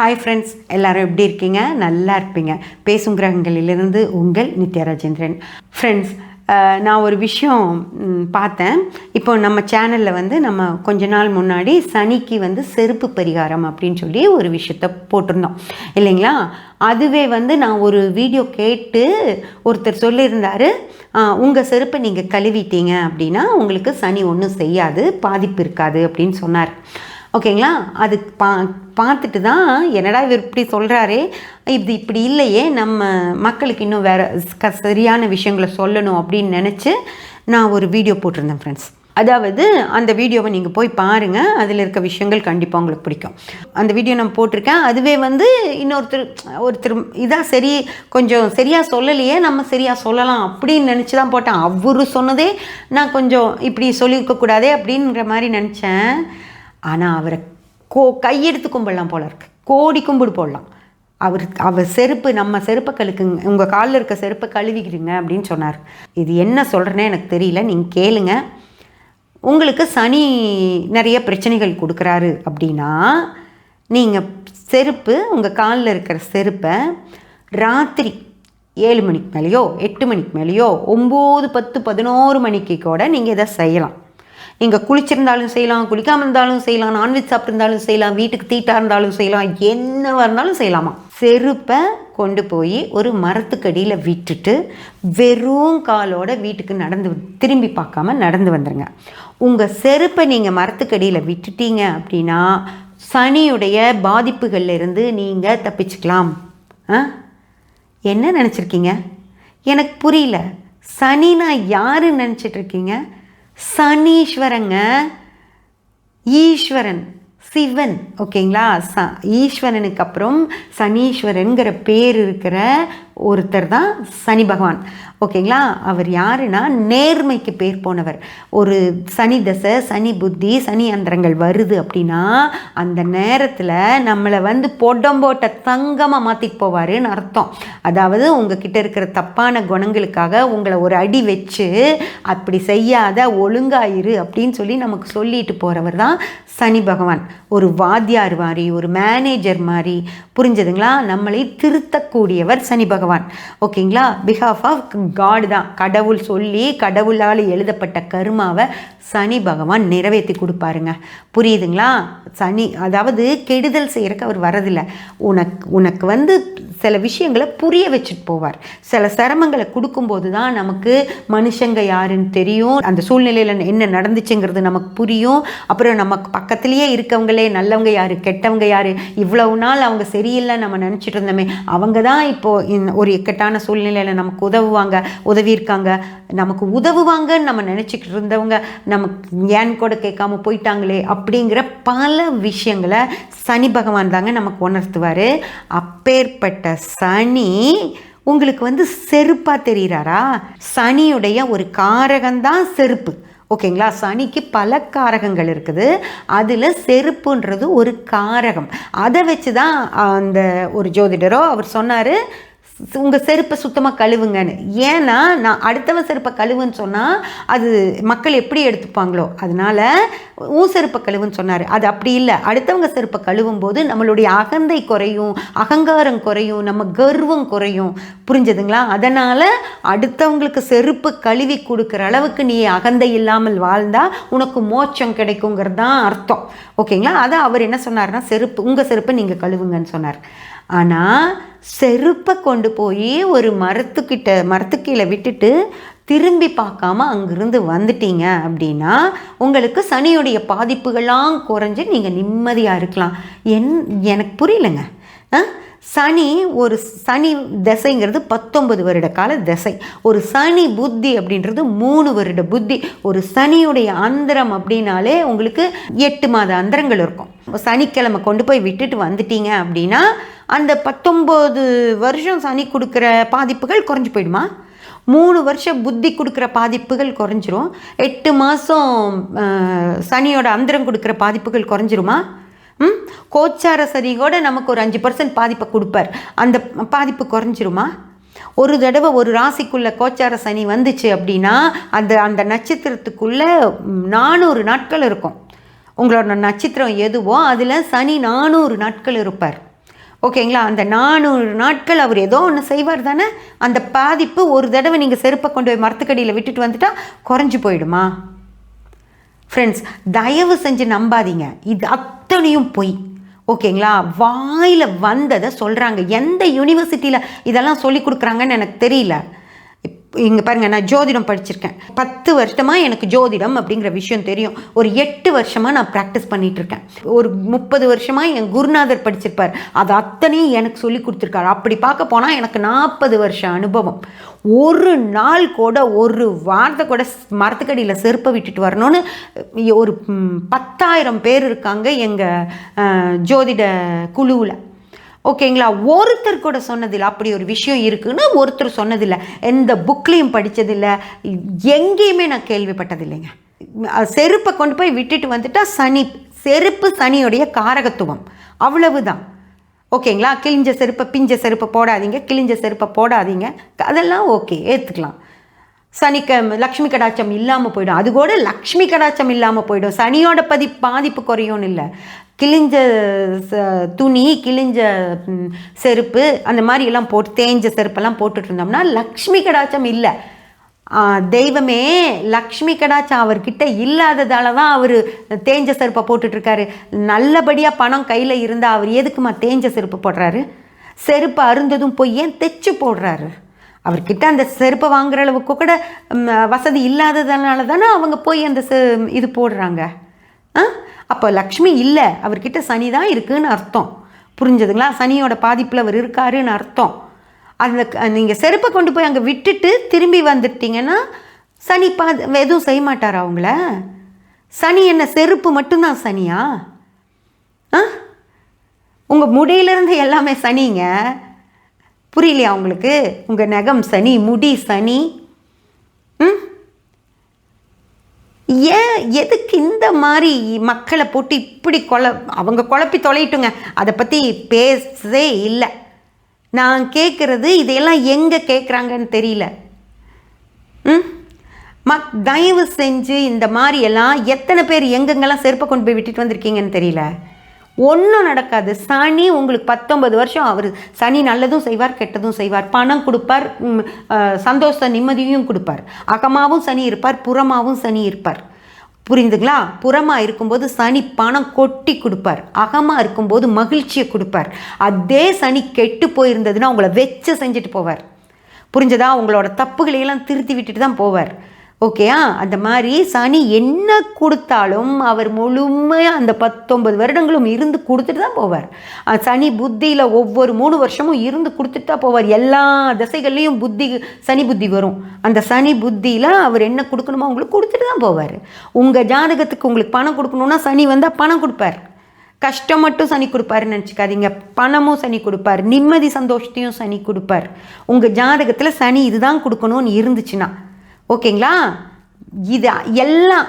Hi friends எல்லாரும் எப்படி இருக்கீங்க? நல்லா இருப்பீங்க. பேசும் கிரகங்களிலிருந்து உங்கள் நித்யா ராஜேந்திரன் ஃப்ரெண்ட்ஸ் நான் ஒரு விஷயம் பார்த்தேன். இப்போ நம்ம சேனலில் வந்து நம்ம கொஞ்ச நாள் முன்னாடி சனிக்கு வந்து செருப்பு பரிகாரம் அப்படின்னு சொல்லி ஒரு விஷயத்த போட்டிருந்தோம். இல்லைங்களா? அதுவே வந்து நான் ஒரு வீடியோ கேட்டு ஒருத்தர் சொல்லியிருந்தாரு உங்கள் செருப்பை நீங்கள் கழுவிட்டீங்க அப்படின்னா உங்களுக்கு சனி ஒன்றும் செய்யாது பாதிப்பு இருக்காது அப்படின்னு சொன்னார். ஓகேங்களா? அது பா பார்த்துட்டு தான் என்னடா இவர் இப்படி சொல்கிறாரே இது இப்படி இல்லையே நம்ம மக்களுக்கு இன்னும் வேறு க சரியான விஷயங்களை சொல்லணும் அப்படின்னு நினச்சி நான் ஒரு வீடியோ போட்டிருந்தேன் ஃப்ரெண்ட்ஸ் அதாவது அந்த வீடியோவை நீங்கள் போய் பாருங்கள் அதில் இருக்க விஷயங்கள் கண்டிப்பாக உங்களுக்கு பிடிக்கும். அந்த வீடியோ நான் போட்டிருக்கேன். அதுவே வந்து இன்னொருத்தர் ஒருத்தர் இதாக சரி கொஞ்சம் சரியாக சொல்லலையே நம்ம சரியாக சொல்லலாம் அப்படின்னு நினச்சி தான் போட்டேன். அவரு சொன்னதே நான் கொஞ்சம் இப்படி சொல்லியிருக்கக்கூடாதே அப்படின்ற மாதிரி நினச்சேன். ஆனால் அவரை கோ கையெடுத்து கும்பிடலாம் போல இருக்கு. கோடி கும்பிடு போடலாம். அவர் அவர் செருப்பு நம்ம செருப்பை கழுக்குங்க உங்கள் காலில் இருக்க செருப்பை கழுவிக்கிறீங்க அப்படின்னு சொன்னார். இது என்ன சொல்கிறேன்னே எனக்கு தெரியல. நீங்கள் கேளுங்க. உங்களுக்கு சனி நிறைய பிரச்சனைகள் கொடுக்குறாரு அப்படின்னா நீங்கள் செருப்பு உங்கள் காலில் இருக்கிற செருப்பை ராத்திரி ஏழு மணிக்கு மேலேயோ எட்டு மணிக்கு மேலேயோ ஒம்பது பத்து பதினோரு மணிக்கு கூட நீங்கள் இதை செய்யலாம். நீங்கள் குளிச்சிருந்தாலும் செய்யலாம் குளிக்காமல் இருந்தாலும் செய்யலாம் நான்வெஜ் சாப்பிட்ருந்தாலும் செய்யலாம் வீட்டுக்கு தீட்டாக இருந்தாலும் செய்யலாம் என்னவாக இருந்தாலும் செய்யலாமா? செருப்பை கொண்டு போய் ஒரு மரத்துக்கடியில் விட்டுட்டு வெறும் காலோட வீட்டுக்கு நடந்து திரும்பி பார்க்காம நடந்து வந்துடுங்க உங்கள் செருப்பை நீங்கள் மரத்துக்கடியில் விட்டுட்டீங்க அப்படின்னா சனியுடைய பாதிப்புகள்லேருந்து நீங்கள் தப்பிச்சுக்கலாம். ஆ? என்ன நினச்சிருக்கீங்க? எனக்கு புரியல. சனினா யாருன்னு நினச்சிட்டு இருக்கீங்க? சனீஸ்வரங்க ஈஸ்வரன் சிவன் ஓகேங்களா ச ஈஸ்வரனுக்கு அப்புறம் சனீஸ்வரனுங்கிற பேர் இருக்கிற ஒருத்தர் தான் சனி பகவான். ஓகேங்களா? அவர் யாருன்னா நேர்மைக்கு பேர் போனவர். ஒரு சனி தசை சனி புத்தி சனி அந்தரங்கள் வருது அப்படின்னா அந்த நேரத்தில் நம்மளை வந்து பொடம்போட்ட தங்கமாக மாற்றிட்டு போவாருன்னு அர்த்தம். அதாவது உங்ககிட்ட இருக்கிற தப்பான குணங்களுக்காக உங்களை ஒரு அடி வச்சு அப்படி செய்யாத ஒழுங்காயிரு அப்படின்னு சொல்லி நமக்கு சொல்லிட்டு போகிறவர் தான் சனி பகவான். ஒரு வாத்தியார் மாதிரி ஒரு மேனேஜர் மாதிரி புரிஞ்சதுங்களா? நம்மளை திருத்தக்கூடியவர் சனி பகவான். ஓகேங்களா? பிஹாஃப் ஆஃப் காடு தான். கடவுள் சொல்லி கடவுளால் எழுதப்பட்ட கருமாவை சனி பகவான் நிறைவேற்றி கொடுப்பாருங்க. புரியுதுங்களா? சனி அதாவது கெடுதல் செய்கிறக்கு அவர் வரதில்லை உனக்கு உனக்கு வந்து சில விஷயங்களை புரிய வச்சுட்டு போவார். சில சிரமங்களை கொடுக்கும்போது தான் நமக்கு மனுஷங்க யாருன்னு தெரியும். அந்த சூழ்நிலையில் என்ன நடந்துச்சுங்கிறது நமக்கு புரியும். அப்புறம் நமக்கு பக்கத்துலேயே இருக்கவங்களே நல்லவங்க யார் கெட்டவங்க யார் இவ்வளவு நாள் அவங்க சரியில்லை நம்ம நினச்சிட்டு இருந்தோமே அவங்க தான் இப்போது ஒரு இக்கட்டான சூழ்நிலையில் நமக்கு உதவுவாங்க உதவியிருக்காங்க. நமக்கு உதவுவாங்கன்னு நம்ம நினச்சிக்கிட்டு இருந்தவங்க நமக்கு ஏன் கூட கேட்காம போயிட்டாங்களே அப்படிங்கிற பல விஷயங்களை சனி பகவான் தாங்க நமக்கு உணர்த்துவார். அப்பேற்பட்ட சனி உங்களுக்கு வந்து செருப்பாக தெரிகிறாரா சனியுடைய ஒரு காரகம்தான் செருப்பு. ஓகேங்களா? சனிக்கு பல காரகங்கள் இருக்குது. அதில் செருப்புன்றது ஒரு காரகம். அதை வச்சு தான் அந்த ஒரு ஜோதிடரோ அவர் சொன்னார் உங்கள் செருப்பை சுத்தமாக கழுவுங்கன்னு. ஏன்னா நான் அடுத்தவன் செருப்பை கழுவுன்னு சொன்னால் அது மக்கள் எப்படி எடுத்துப்பாங்களோ அதனால் உன் செருப்பை கழுவுன்னு சொன்னார். அது அப்படி இல்லை. அடுத்தவங்க செருப்பை கழுவும் போது நம்மளுடைய அகந்தை குறையும் அகங்காரம் குறையும் நம்ம கர்வம் குறையும். புரிஞ்சதுங்களா? அதனால் அடுத்தவங்களுக்கு செருப்பு கழுவி கொடுக்குற அளவுக்கு நீ அகந்தை இல்லாமல் வாழ்ந்தால் உனக்கு மோட்சம் கிடைக்குங்கிறது தான் அர்த்தம். ஓகேங்களா? அதை அவர் என்ன சொன்னார்னா செருப்பு உங்கள் செருப்பை நீங்கள் கழுவுங்கன்னு சொன்னார். ஆனால் செருப்பை கொண்டு போய் ஒரு மரத்துக்கிட்ட மரத்துக்கீழே விட்டுட்டு திரும்பி பார்க்காம அங்கிருந்து வந்துட்டீங்க அப்படின்னா உங்களுக்கு சனியுடைய பாதிப்புகள்லாம் குறைஞ்சு நீங்கள் நிம்மதியாக இருக்கலாம். என் எனக்கு புரியலங்க. ஆ சனி ஒரு சனி திசைங்கிறது பத்தொன்பது வருட கால திசை. ஒரு சனி புத்தி அப்படின்றது மூணு வருட புத்தி. ஒரு சனியுடைய அந்தரம் அப்படின்னாலே உங்களுக்கு எட்டு மாத அந்தரங்கள் இருக்கும். சனிக்கிழமை கொண்டு போய் விட்டுட்டு வந்துட்டீங்க அப்படின்னா அந்த பத்தொம்போது வருஷம் சனி கொடுக்குற பாதிப்புகள் குறைஞ்சி போயிடுமா? மூணு வருஷம் புத்தி கொடுக்குற பாதிப்புகள் குறைஞ்சிரும். எட்டு மாதம் சனியோட அந்தரம் கொடுக்குற பாதிப்புகள் குறைஞ்சிருமா? கோச்சார சனி கூட நமக்கு ஒரு அஞ்சு பர்சன்ட் பாதிப்பை கொடுப்பார். அந்த பாதிப்பு குறைஞ்சிருமா? ஒரு தடவை ஒரு ராசிக்குள்ள கோச்சார சனி வந்துச்சு அப்படின்னா அந்த அந்த நட்சத்திரத்துக்குள்ளே நானூறு நாட்கள் இருக்கும். உங்களோட நட்சத்திரம் எதுவோ அதில் சனி நானூறு நாட்கள் இருப்பார். ஓகேங்களா? அந்த நானூறு நாட்கள் அவர் ஏதோ ஒன்று செய்வார் தானே? அந்த பாதிப்பு ஒரு தடவை நீங்கள் செருப்பை கொண்டு போய் மரத்துக்கடியில் விட்டுட்டு வந்துட்டால் குறைஞ்சி போயிடுமா? ஃப்ரெண்ட்ஸ் தயவு செஞ்சு நம்பாதீங்க. இது அத்தனையும் பொய். ஓகேங்களா? வாயில் வந்ததை சொல்கிறாங்க எந்த யூனிவர்சிட்டியில் இதெல்லாம் சொல்லி கொடுக்குறாங்கன்னு எனக்கு தெரியல. இங்கே பாருங்கள் நான் ஜோதிடம் படிச்சிருக்கேன். பத்து வருஷமாக எனக்கு ஜோதிடம் அப்படிங்கிற விஷயம் தெரியும். ஒரு எட்டு வருஷமாக நான் ப்ராக்டிஸ் பண்ணிகிட்ருக்கேன் ஒரு முப்பது வருஷமாக என் குருநாதர் படிச்சிருப்பார். அது அத்தனையும் எனக்கு சொல்லி கொடுத்துருக்காரு. அப்படி பார்க்க போனால் எனக்கு நாற்பது வருஷம் அனுபவம். ஒரு நாள் கூட ஒரு வார்த்தை கூட மரத்துக்கடியில் செருப்பை விட்டுட்டு வரணும்னு ஒரு பத்தாயிரம் பேர் இருக்காங்க எங்கள் ஜோதிட குழுவில். ஓகேங்களா? ஒருத்தர் கூட சொன்னதில்லை. அப்படி ஒரு விஷயம் இருக்குன்னு ஒருத்தர் சொன்னதில்லை. எந்த புக்லேயும் படித்ததில்லை எங்கேயுமே நான் கேள்விப்பட்டதில்லைங்க. செருப்பை கொண்டு போய் விட்டுட்டு வந்துட்டா சனி. செருப்பு சனியுடைய காரகத்துவம். அவ்வளவுதான். ஓகேங்களா? கிழிஞ்ச செருப்பை பிஞ்ச செருப்பை போடாதீங்க. கிழிஞ்ச செருப்பை போடாதீங்க. அதெல்லாம் ஓகே. ஏற்றுக்கலாம் சனிக்க லக்ஷ்மி கடாச்சம் இல்லாமல் போயிடும். அது கூட லக்ஷ்மி கடாச்சம் இல்லாமல் போயிடும். சனியோட பதி பாதிப்பு குறையும்னு இல்லை. கிழிஞ்ச துணி கிழிஞ்ச செருப்பு அந்த மாதிரி எல்லாம் போட்டு தேஞ்ச செருப்பெல்லாம் போட்டுட்டு இருந்தோம்னா லக்ஷ்மி கடாச்சம் இல்லை. தெய்வமே லக்ஷ்மி கடாச்சம் அவர்கிட்ட இல்லாததால தான் அவர் தேஞ்ச செருப்பை போட்டுட்ருக்காரு நல்லபடியாக பணம் கையில் இருந்தால் அவர் எதுக்குமா தேஞ்ச செருப்பு போடுறாரு? செருப்பு அருந்ததும் போய் ஏன் தைச்சு போடுறாரு? அவர்கிட்ட அந்த செருப்பை வாங்குற அளவுக்கு கூட வசதி இல்லாததுனால தானே அவங்க போய் அந்த இது போடுறாங்க. ஆ? அப்போ லக்ஷ்மி இல்லை அவர்கிட்ட சனி தான் இருக்குதுன்னு அர்த்தம். புரிஞ்சதுங்களா? சனியோட பாதிப்பில் அவர் இருக்காருன்னு அர்த்தம். அந்த நீங்கள் செருப்பை கொண்டு போய் அங்கே விட்டுட்டு திரும்பி வந்துட்டீங்கன்னா சனி பா எதுவும் செய்ய மாட்டாரா அவங்கள? சனி என்ன செருப்பு மட்டும்தான் சனியா? ஆ? உங்கள் முடியிலேருந்து எல்லாமே சனிங்க. புரியலையா உங்களுக்கு? உங்கள் நகம் சனி முடி சனி ம் ஏன் எதுக்கு இந்த மாதிரி மக்களை போட்டு இப்படி கொல அவங்க குழப்பி தொலைட்டுங்க? அதை பற்றி பேசவே இல்லை. நான் கேட்குறது இதையெல்லாம் எங்கே கேட்குறாங்கன்னு தெரியல. ம்? மக் தயவு செஞ்சு இந்த மாதிரியெல்லாம் எத்தனை பேர் எங்கெங்கெல்லாம் செருப்பை கொண்டு போய் விட்டுட்டு வந்திருக்கீங்கன்னு தெரியல. ஒன்றும் நடக்காது. சனி உங்களுக்கு பத்தொன்பது வருஷம். அவர் சனி நல்லதும் செய்வார் கெட்டதும் செய்வார். பணம் கொடுப்பார் சந்தோஷ நிம்மதியும் கொடுப்பார். அகமாவும் சனி இருப்பார் புறமாவும் சனி இருப்பார். புரியுதுங்களா புறமாக இருக்கும்போது சனி பணம் கொட்டி கொடுப்பார். அகமாக இருக்கும்போது மகிழ்ச்சியை கொடுப்பார். அதே சனி கெட்டு போயிருந்ததுன்னா உங்களை வச்சு செஞ்சுட்டு போவார். புரிஞ்சதா? உங்களோட தப்புகளையெல்லாம் திருத்தி விட்டுட்டு தான் போவார். ஓகேயா அந்த மாதிரி சனி என்ன கொடுத்தாலும் அவர் முழுமையாக அந்த பத்தொன்பது வருடங்களும் இருந்து கொடுத்துட்டு தான் போவார். சனி புத்தியில் ஒவ்வொரு மூணு வருஷமும் இருந்து கொடுத்துட்டு தான் போவார். எல்லா திசைகள்லேயும் புத்தி சனி புத்தி வரும். அந்த சனி புத்தியில் அவர் என்ன கொடுக்கணுமோ அவங்களுக்கு கொடுத்துட்டு தான் போவார். உங்கள் ஜாதகத்துக்கு உங்களுக்கு பணம் கொடுக்கணுன்னா சனி வந்தால் பணம் கொடுப்பார். கஷ்டம் மட்டும் சனி கொடுப்பாருன்னு நினச்சிக்காதீங்க. பணமும் சனி கொடுப்பார். நிம்மதி சந்தோஷத்தையும் சனி கொடுப்பார். உங்கள் ஜாதகத்தில் சனி இதுதான் கொடுக்கணும்னு இருந்துச்சுன்னா ஓகேங்களா? இது எல்லாம்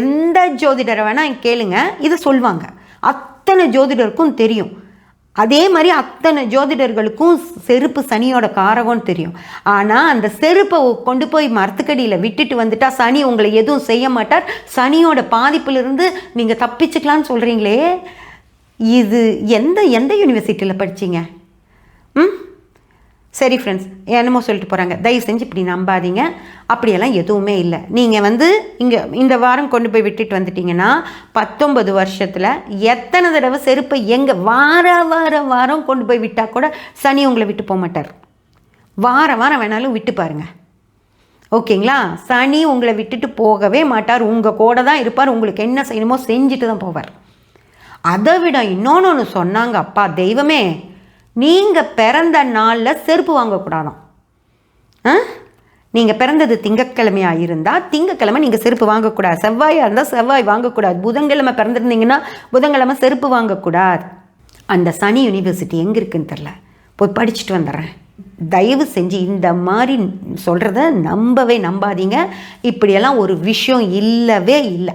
எந்த ஜோதிடரை வேணால் கேளுங்க இதை சொல்லுவாங்க அத்தனை ஜோதிடருக்கும் தெரியும். அதே மாதிரி அத்தனை ஜோதிடர்களுக்கும் செருப்பு சனியோட காரகம்னு தெரியும். ஆனால் அந்த செருப்பை கொண்டு போய் மரத்துக்கடியில் விட்டுட்டு வந்துட்டா சனி உங்களை எதுவும் செய்ய மாட்டார். சனியோட பாதிப்பிலிருந்து நீங்கள் தப்பிச்சுக்கலான்னு சொல்கிறீங்களே இது எந்த எந்த யூனிவர்சிட்டியில் படிச்சீங்க? ம்? சரி ஃப்ரெண்ட்ஸ் என்னமோ சொல்லிட்டு போகிறாங்க தயவு செஞ்சு இப்படி நம்பாதீங்க. அப்படியெல்லாம் எதுவுமே இல்லை. நீங்கள் வந்து இங்கே இந்த வாரம் கொண்டு போய் விட்டுட்டு வந்துட்டீங்கன்னா பத்தொம்பது வருஷத்தில் எத்தனை தடவை செருப்பை எங்கே வார வார வாரம் கொண்டு போய் விட்டால் கூட சனி உங்களை விட்டு போக மாட்டார். வாரம் வாரம் வேணாலும் விட்டு பாருங்கள் ஓகேங்களா? சனி உங்களை விட்டுட்டு போகவே மாட்டார். உங்கள் கூட தான் இருப்பார். உங்களுக்கு என்ன செய்யணுமோ செஞ்சுட்டு தான் போவார். அதை விட இன்னொன்று ஒன்று சொன்னாங்க. அப்பா தெய்வமே நீங்கள் பிறந்த நாளில் செருப்பு வாங்கக்கூடாதாம். நீங்கள் பிறந்தது திங்கக்கிழமையாக இருந்தால் திங்கக்கிழமை நீங்கள் செருப்பு வாங்கக்கூடாது. செவ்வாயாக இருந்தால் செவ்வாய் வாங்கக்கூடாது. புதன்கிழமை பிறந்திருந்தீங்கன்னா புதன்கிழமை செருப்பு வாங்கக்கூடாது. அந்த சனி யூனிவர்சிட்டி எங்கே இருக்குன்னு தெரில போய் படிச்சுட்டு வந்துடுறேன். தயவு செஞ்சு இந்த மாதிரி சொல்கிறத நம்பவே நம்பாதீங்க. இப்படியெல்லாம் ஒரு விஷயம் இல்லவே இல்லை.